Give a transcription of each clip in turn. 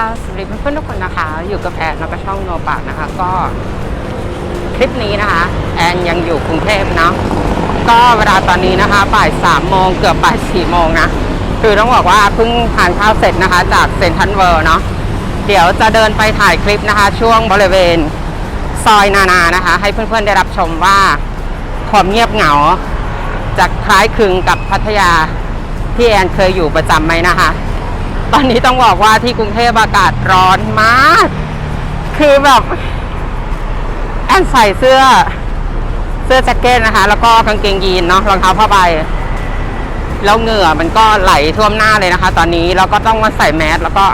ค่ะสวัสดีเพื่อนๆทุกคนนะคะ อยู่กับแอนแล้วก็ช่องโนปากนะคะ ก็คลิปนี้นะคะ แอนยังอยู่กรุงเทพเนาะก็เวลาตอนนี้นะคะบ่ายสามโมงเกือบบ่ายสี่โมงนะคือต้องบอกว่าเพิ่งทานข้าวเสร็จนะคะ จากเซนทันเวิร์เนาะเดี๋ยวจะเดินไปถ่ายคลิปนะคะ ช่วงบริเวณซอยนานานะคะ ให้เพื่อนๆได้รับชมว่าความเงียบเหงาจะคล้ายคลึงกับพัทยาที่แอนเคยอยู่ประจำไหมนะคะ ตอนนี้ต้องบอกว่าที่กรุงเทพอากาศร้อนมาก คือแบบแอนใส่เสื้อเสื้อแจ็คเก็ตนะคะ แล้วก็กางเกงยีนเนาะรองเท้าผ้าใบแล้วเหงื่อมันก็ไหลท่วมหน้าเลยนะคะ ตอนนี้เราก็ต้องมาใส่แมสแล้วก็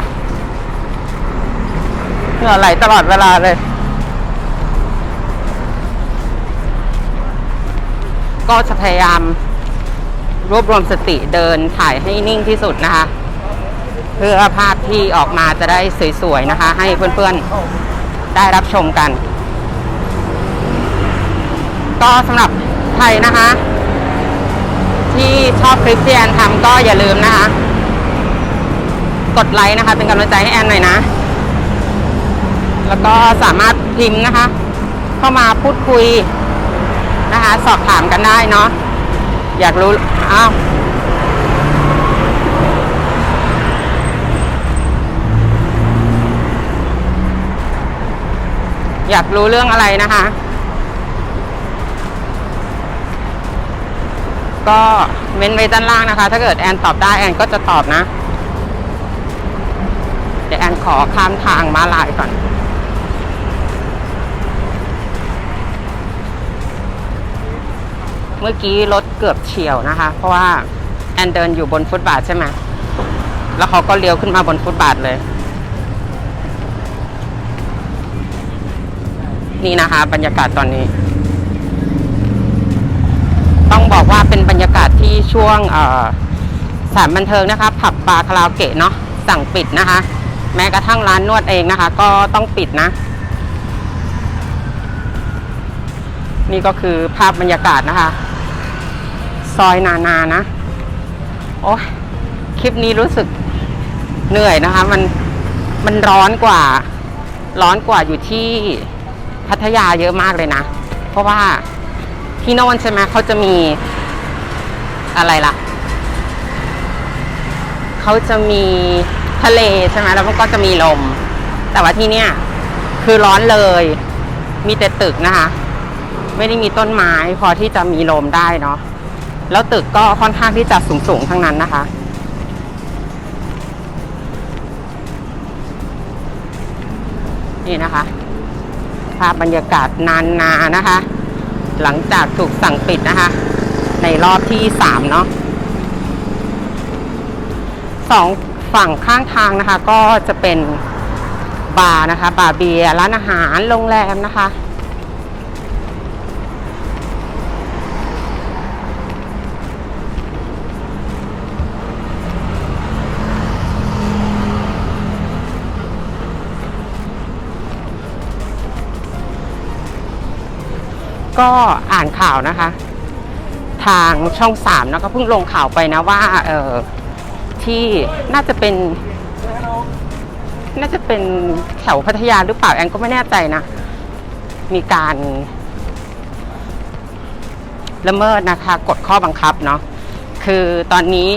เหงื่อไหลตลอดเวลาเลย ก็จะพยายามรวบรวมสติเดินถ่ายให้นิ่งที่สุดนะคะ เพื่อภาพที่ออกมาจะได้สวยๆนะคะ ให้เพื่อนๆได้รับชมกัน ก็สำหรับใครนะคะ ที่ชอบคลิปที่แอนทำก็อย่าลืมนะคะ กดไลค์นะคะ เป็นกำลังใจให้แอนหน่อยนะ แล้วก็สามารถพิมพ์นะคะ เข้ามาพูดคุยนะคะ สอบถามกันได้เนาะอยากรู้อ้าว อยากรู้เรื่องอะไรนะคะ ก็เม้นไว้ด้านล่างนะคะ ถ้าเกิดแอนตอบได้แอนก็จะตอบนะ เดี๋ยวแอนขอข้ามทางมาลายก่อนเมื่อกี้รถเกือบเฉียวนะคะ เพราะว่าแอนเดินอยู่บนฟุตบาทใช่ไหม แล้วเขาก็เลี้ยวขึ้นมาบนฟุตบาทเลย นี่นะคะ บรรยากาศตอนนี้ ต้องบอกว่าเป็นบรรยากาศที่ช่วงสถานบันเทิงนะคะ ผับบาร์คาราโอเกะเนาะสั่งปิดนะคะ แม้กระทั่งร้านนวดเองนะคะ ก็ต้องปิดนะ นี่ก็คือภาพบรรยากาศนะคะ ซอยนานานะ โอ้คลิปนี้รู้สึกเหนื่อยนะคะ มันมันร้อนกว่า ร้อนกว่าอยู่ที่ พัทยาเยอะมากเลยนะ เพราะว่าที่น่นใช่ไหมเขาจะมีอะไรล่ะ เขาจะมีทะเลใช่ไหมแล้วมันก็จะมีลม แต่ว่าที่เนี่ยคือร้อนเลย มีแต่ตึกนะคะ ไม่ได้มีต้นไม้พอที่จะมีลมได้เนาะ แล้วตึกก็ค่อนข้างที่จะสูงๆทั้งนั้นนะคะนี่นะคะ ภาพบรรยากาศนานนานะคะ หลังจากถูกสั่งปิดนะคะ ในรอบที่สามเนาะสองฝั่งข้างทางนะคะ ก็จะเป็นบาร์นะคะ บาร์เบียร์ร้านอาหารโรงแรมนะคะ ก็อ่านข่าวนะคะ ทางช่องสามนะก็เพิ่งลงข่าวไปนะว่า เออที่น่าจะเป็น น่าจะเป็นแถวพัทยาหรือเปล่าแอนก็ไม่แน่ใจนะ มีการละเมิดนะคะกฎข้อบังคับเนาะคือตอนนี้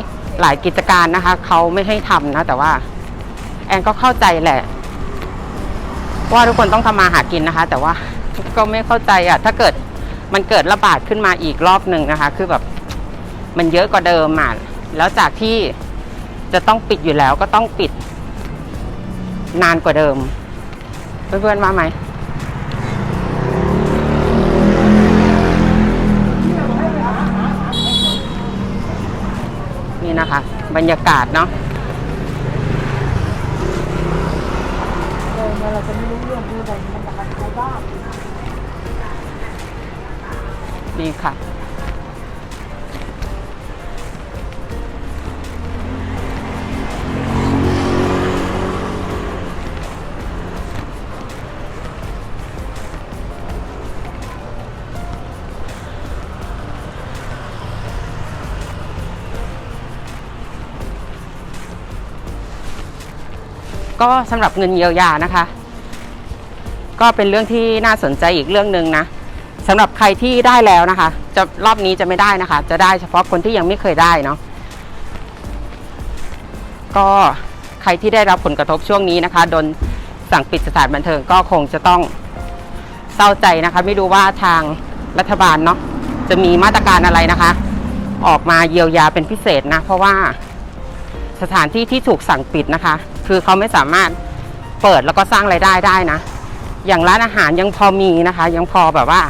หลายกิจการนะคะเขาไม่ให้ทำนะ แต่ว่า แอนก็เข้าใจแหละ ว่าทุกคนต้องทำมาหากินนะคะ แต่ว่าก็ไม่เข้าใจอะ ถ้าเกิด มันเกิดระบาดขึ้นมาอีกรอบหนึ่งนะคะ คือแบบมันเยอะกว่าเดิมอะแล้วจากที่จะต้องปิดอยู่แล้วก็ต้องปิด นานกว่าเดิม เพื่อนๆว่าไหมนี่นะคะ บรรยากาศเนาะเราจะไม่รู้เรื่องดูแต่มันจะมาใช้บ้าง ดีค่ะก็สำหรับเงินเยียวยานะคะ ก็เป็นเรื่องที่น่าสนใจอีกเรื่องหนึ่งนะ สำหรับใครที่ได้แล้วนะคะ จะรอบนี้จะไม่ได้นะคะ จะได้เฉพาะคนที่ยังไม่เคยได้เนาะก็ใครที่ได้รับผลกระทบช่วงนี้นะคะโดนสั่งปิดสถานบันเทิงก็คงจะต้องเศร้าใจนะคะ ไม่รู้ว่าทางรัฐบาลเนาะจะมีมาตรการอะไรนะคะ ออกมาเยียวยาเป็นพิเศษนะ เพราะว่าสถานที่ที่ถูกสั่งปิดนะคะ คือเขาไม่สามารถเปิดแล้วก็สร้างไรายได้ได้นะ อย่างร้านอาหารยังพอมีนะคะ ยังพอแบบว่า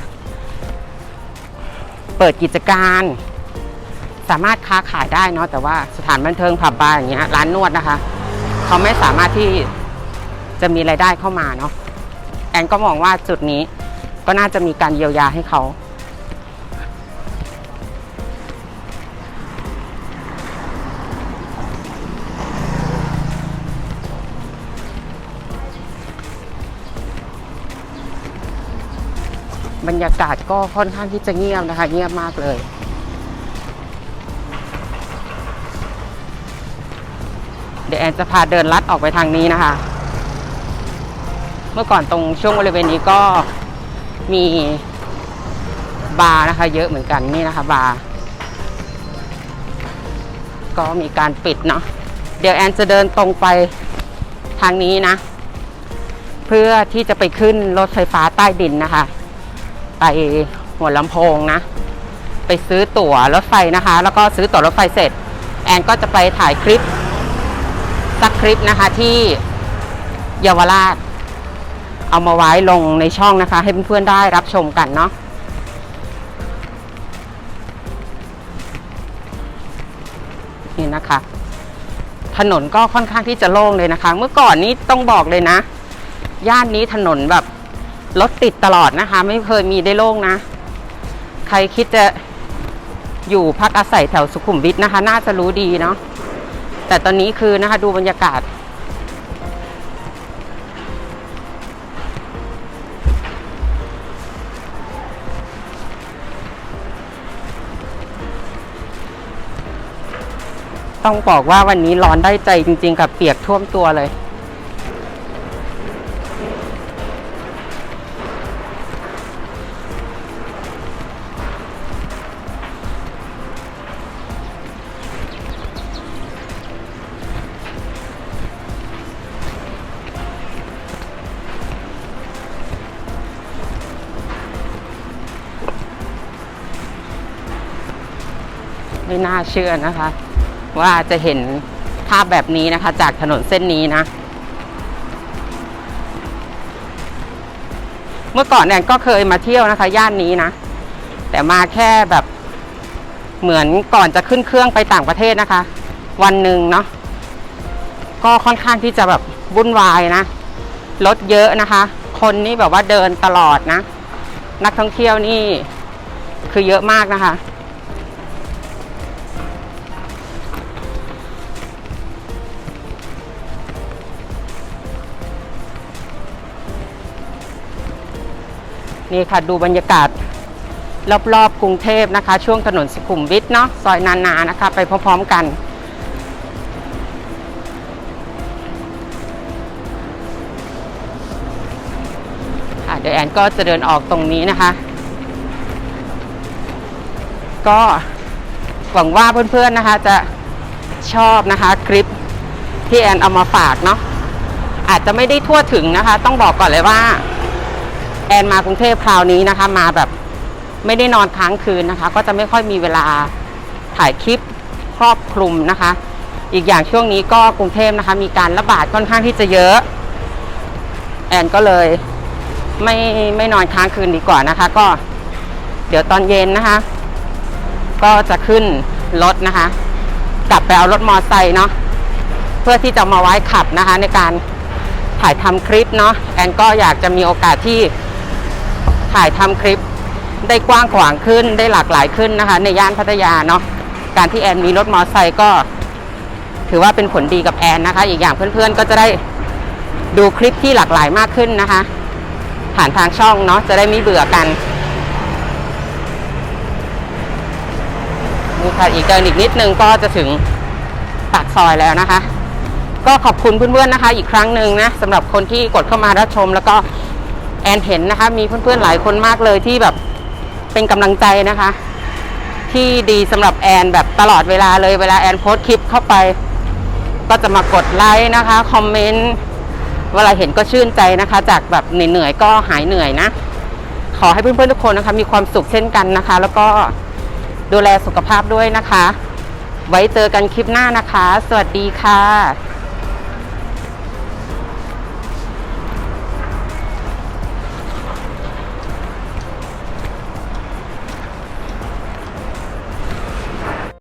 เปิดกิจการ สามารถค้าขายได้เนาะแต่ว่าสถานบันเทิงผับบาร์อย่างเงี้ยร้านนวดนะคะ เขาไม่สามารถที่จะมีไรายได้เข้ามาเนาะแอนก็มองว่าจุดนี้ก็น่าจะมีการเยียวยาให้เขา บรรยากาศก็ค่อนข้างที่จะเงียบนะคะ เงียบมากเลยเดี๋ยวแอนจะพาเดินลัดออกไปทางนี้นะคะ เมื่อก่อนตรงช่วงบริเวณนี้ก็มีบาร์นะคะ เยอะเหมือนกันนี่นะคะบาร์ก็มีการปิดเนาะเดี๋ยวแอนจะเดินตรงไปทางนี้นะ เพื่อที่จะไปขึ้นรถไฟฟ้าใต้ดินนะคะ ไปหัวลำโพงนะ ไปซื้อตั๋วรถไฟนะคะ แล้วก็ซื้อตั๋วรถไฟเสร็จ แอนก็จะไปถ่ายคลิป สักคลิปนะคะที่เยาวราช เอามาไว้ลงในช่องนะคะ ให้เพื่อนๆได้รับชมกันเนาะนี่นะคะ ถนนก็ค่อนข้างที่จะโล่งเลยนะคะ เมื่อก่อนนี้ต้องบอกเลยนะ ย่านนี้ถนนแบบ รถติดตลอดนะคะ ไม่เคยมีได้โล่งนะ ใครคิดจะอยู่พักอาศัยแถวสุขุมวิทนะคะ น่าจะรู้ดีเนาะแต่ตอนนี้คือนะคะดูบรรยากาศ ต้องบอกว่าวันนี้ร้อนได้ใจจริงๆ กับเปียกท่วมตัวเลย ไม่น่าเชื่อนะคะ ว่าจะเห็นภาพแบบนี้นะคะ จากถนนเส้นนี้นะ เมื่อก่อนเนี่ยก็เคยมาเที่ยวนะคะ ย่านนี้นะ แต่มาแค่แบบเหมือนก่อนจะขึ้นเครื่องไปต่างประเทศนะคะ วันหนึ่งเนาะก็ค่อนข้างที่จะแบบวุ่นวายนะรถเยอะนะคะ คนนี่แบบว่าเดินตลอดนะ นักท่องเที่ยวนี่คือเยอะมากนะคะ นี่ค่ะดูบรรยากาศรอบๆกรุงเทพนะคะ ช่วงถนนสุขุมวิทเนาะซอยนานานะคะ ไปพร้อมๆกันค่ะเดี๋ยวแอนก็จะเดินออกตรงนี้นะคะ ก็หวังว่าเพื่อนๆนะคะจะชอบนะคะคลิปที่แอนเอามาฝากเนาะอาจจะไม่ได้ทั่วถึงนะคะ ต้องบอกก่อนเลยว่า แอนมากรุงเทพคราวนี้นะคะ มาแบบไม่ได้นอนค้างคืนนะคะ ก็จะไม่ค่อยมีเวลาถ่ายคลิปครอบคลุมนะคะ อีกอย่างช่วงนี้ก็กรุงเทพนะคะ มีการระบาดค่อนข้างที่จะเยอะ แอนก็เลยไม่ไม่นอนค้างคืนดีกว่านะคะ ก็เดี๋ยวตอนเย็นนะคะ ก็จะขึ้นรถนะคะ กลับไปเอารถมอไซค์เนาะเพื่อที่จะมาไว้ขับนะคะ ในการถ่ายทำคลิปเนาะแอนก็อยากจะมีโอกาสที่ ถ่ายทำคลิปได้กว้างขวางขึ้นได้หลากหลายขึ้นนะคะ ในย่านพัทยาเนาะการที่แอนมีรถมอเตอร์ไซค์ก็ ถือว่าเป็นผลดีกับแอนนะคะ อีกอย่างเพื่อนๆก็จะได้ดูคลิปที่หลากหลายมากขึ้นนะคะ ผ่านทางช่องเนาะจะได้ไม่เบื่อกันนี่ค่ะอีกเดินอีกนิดนึงก็จะถึงปากซอยแล้วนะคะ ก็ขอบคุณเพื่อนๆนะคะ อีกครั้งหนึ่งนะสำหรับคนที่กดเข้ามารับชมแล้วก็ นเห็นนะคะ มีเพื่อนๆหลายคนมากเลยที่แบบเป็นกำลังใจนะคะ ที่ดีสำหรับแอนแบบตลอดเวลาเลยเวลาแอนโพสคลิปเข้าไป ก็จะมากดไลค์นะคะคอมเมนต์เวลาเห็นก็ชื่นใจนะคะ จากแบบเหนื่อยๆก็หายเหนื่อยนะ ขอให้เพื่อนๆทุกคนนะคะ มีความสุขเช่นกันนะคะ แล้วก็ดูแลสุขภาพด้วยนะคะ ไว้เจอกันคลิปหน้านะคะ สวัสดีค่ะ